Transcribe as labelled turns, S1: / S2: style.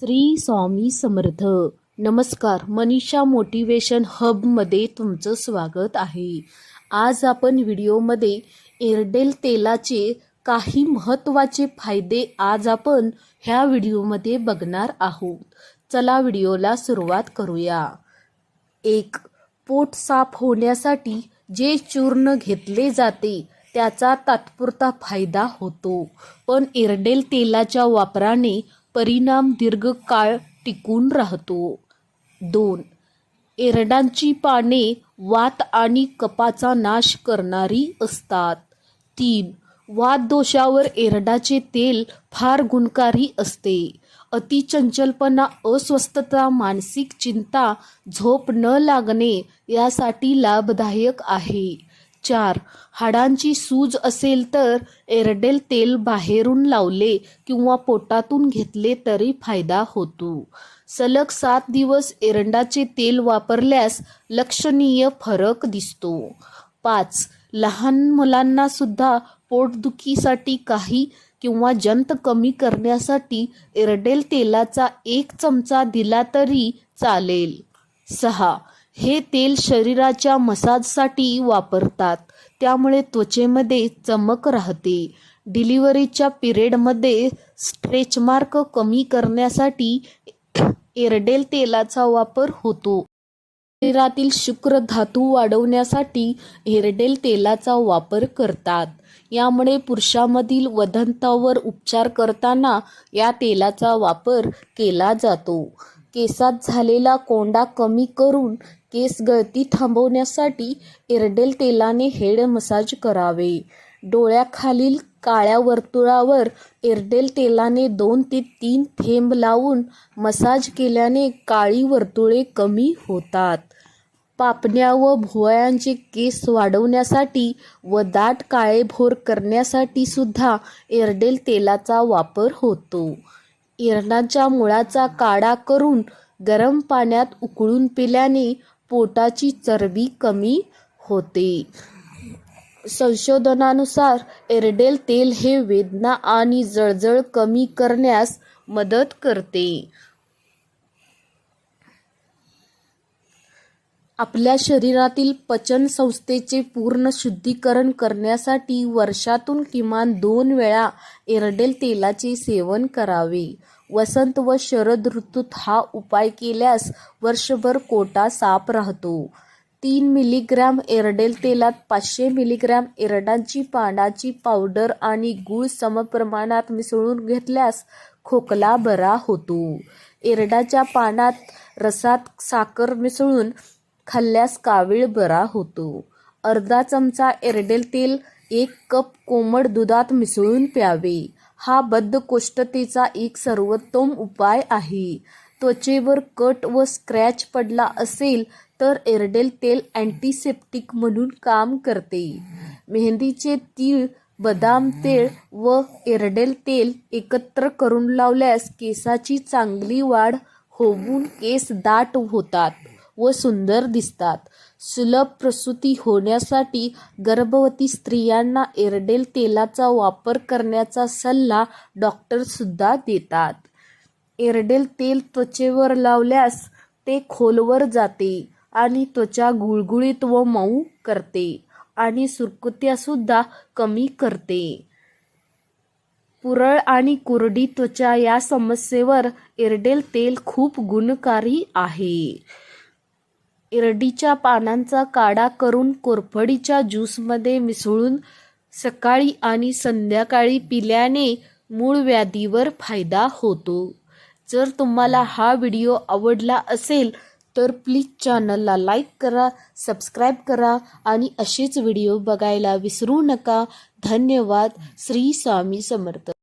S1: श्री स्वामी समर्थ. नमस्कार. मनीषा मोटिवेशन हबमध्ये तुमचं स्वागत आहे. आज आपण व्हिडिओमध्ये एअरटेल तेलाचे काही महत्त्वाचे फायदे आज आपण ह्या व्हिडिओमध्ये बघणार आहोत. चला व्हिडिओला सुरुवात करूया. एक पोट साफ होण्यासाठी जे चूर्ण घेतले जाते त्याचा तात्पुरता फायदा होतो. पण एरडेल तेलाच्या वापराने परिणाम दीर्घकाळ टिकून राहतो. दोन एरडांची पाने वात आणि कपाचा नाश करणारी असतात. तीन वात दोषावर एरडाचे तेल फार गुणकारी असते. अतिचंचलपणा अस्वस्थता मानसिक चिंता झोप न लागणे यासाठी लाभदायक आहे. चार हाडांची सूज असेल तर एरडेल तेल बाहेरून लावले किंवा पोटातून घेतले तरी फायदा होतो. सलग सात दिवस एरंडाचे तेल वापरल्यास लक्षणीय फरक दिसतो. पाच. लहान मुलांना सुद्धा पोटदुखीसाठी काही किंवा जंत कमी करण्यासाठी एरडेल तेलाचा एक चमचा दिला तरी चालेल. सहा. हे तेल शरीराच्या मसाजसाठी वापरतात. त्यामुळे त्वचेमध्ये चमक राहते. डिलिव्हरीच्या पिरियडमध्ये स्ट्रेच मार्क कमी करण्यासाठी एरडेल तेलाचा वापर होतो. शरीरातील शुक्र धातू वाढवण्यासाठी एरडेल तेलाचा वापर करतात. यामुळे पुरुषामधील वदंतावर उपचार करताना या तेलाचा वापर केला जातो. केसात झालेला कोंडा कमी करून केस गळती थांबवण्यासाठी एरडेल तेलाने हेड मसाज करावे. डोळ्याखालील काळ्या वर्तुळावर एरडेल तेलाने दोन ते तीन थेंब लावून मसाज केल्याने काळी वर्तुळे कमी होतात. पापण्या व भुवयांचे केस वाढवण्यासाठी व दाट काळेभोर करण्यासाठी सुद्धा एरडेल तेलाचा वापर होतो. एरणाच्या मुळाचा काढा करून गरम पाण्यात उकळून पिल्याने पोटाची चरबी कमी होते. संशोधनानुसार एरडेल तेल हे वेदना आणि जळजळ कमी करण्यास मदत करते. आपल्या शरीरातील पचन संस्थेचे पूर्ण शुद्धीकरण करण्यासाठी वर्षातून किमान दोन वेळा एरडेल तेलाचे सेवन करावे. वसंत व शरद ऋतूत हा उपाय केल्यास वर्षभर कोटा साफ राहतो. तीन मिलीग्रॅम एरडेल तेलात पाचशे मिलीग्रॅम एरडांची पानाची पावडर आणि गूळ समप्रमाणात मिसळून घेतल्यास खोकला बरा होतो. एरडाच्या पानात रसात साखर मिसळून खाल्ल्यास कावीळ बरा होतो. अर्धा चमचा एरडेल तेल एक कप कोमट दुधात मिसळून प्यावे. हा बद्धकोष्ठतेचा एक सर्वोत्तम उपाय आहे. त्वचेवर कट व स्क्रॅच पडला असेल तर एरडेल तेल अँटीसेप्टिक म्हणून काम करते. मेहंदीचे तीळ बदाम तेल व एरडेल तेल एकत्र करून लावल्यास केसाची चांगली वाढ होऊन केस दाट होतात. व सुंदर दिसतात. सुलभ प्रसूती होण्यासाठी गर्भवती स्त्रियांना एरडेल तेलाचा वापर करण्याचा सल्ला डॉक्टरसुद्धा देतात. एरडेल तेल त्वचेवर लावल्यास ते खोलवर जाते आणि त्वचा गुळगुळीत व मऊ करते आणि सुरकुत्यासुद्धा कमी करते. पुरळ आणि कोरडी त्वचा या समस्येवर एरडेल तेल खूप गुणकारी आहे. एरडीच्या पानांचा काढा करून कोरफडीच्या ज्यूसमध्ये मिसळून सकाळी आणि संध्याकाळी पिल्याने मूळ व्याधीवर फायदा होतो. जर तुम्हाला हा व्हिडिओ आवडला असेल तर प्लीज चॅनलला लाईक करा सबस्क्राईब करा आणि असेच व्हिडिओ बघायला विसरू नका. धन्यवाद. श्री स्वामी समर्थ.